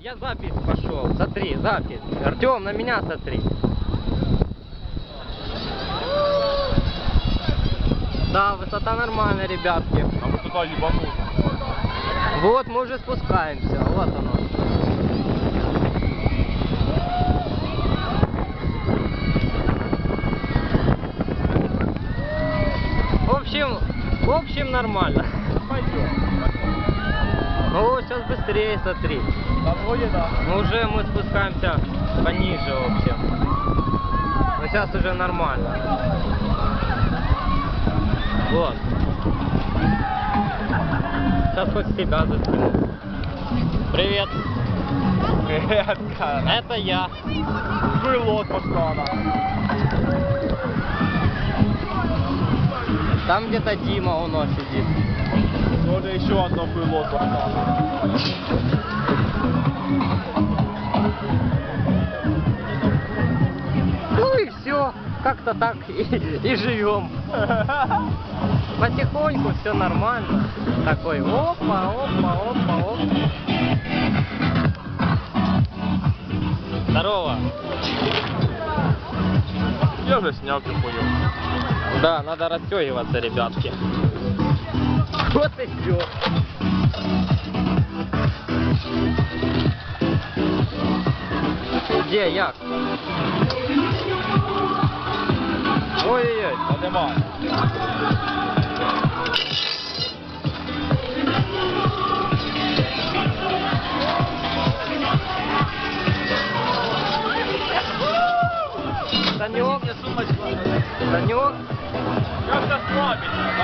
Я запись пошел. Смотри, запись. Артем, на меня смотри. Да, высота нормальная, ребятки. А мы туда ебанут. Вот мы уже спускаемся. Вот оно. В общем, в общем нормально. Пойдем. Ну, сейчас быстрее смотри. Вроде да. Ну, уже мы спускаемся пониже, в общем. Но сейчас уже нормально. Вот. Сейчас хоть себя засниму. Привет. Привет, Кара. Это я. Пилот Баштана. Там где-то Дима нас сидит. Тоже еще одно Баштана. Ну и все. Как-то так и, и живем. Потихоньку все нормально. Такой опа, опа, опа, опа. Здорово. Я уже снял, ты понял. Да, надо расстегиваться, ребятки. Вот и все. Де, як? Ой-ой-ой, поднимай. Санек, Санек. Как ослабить?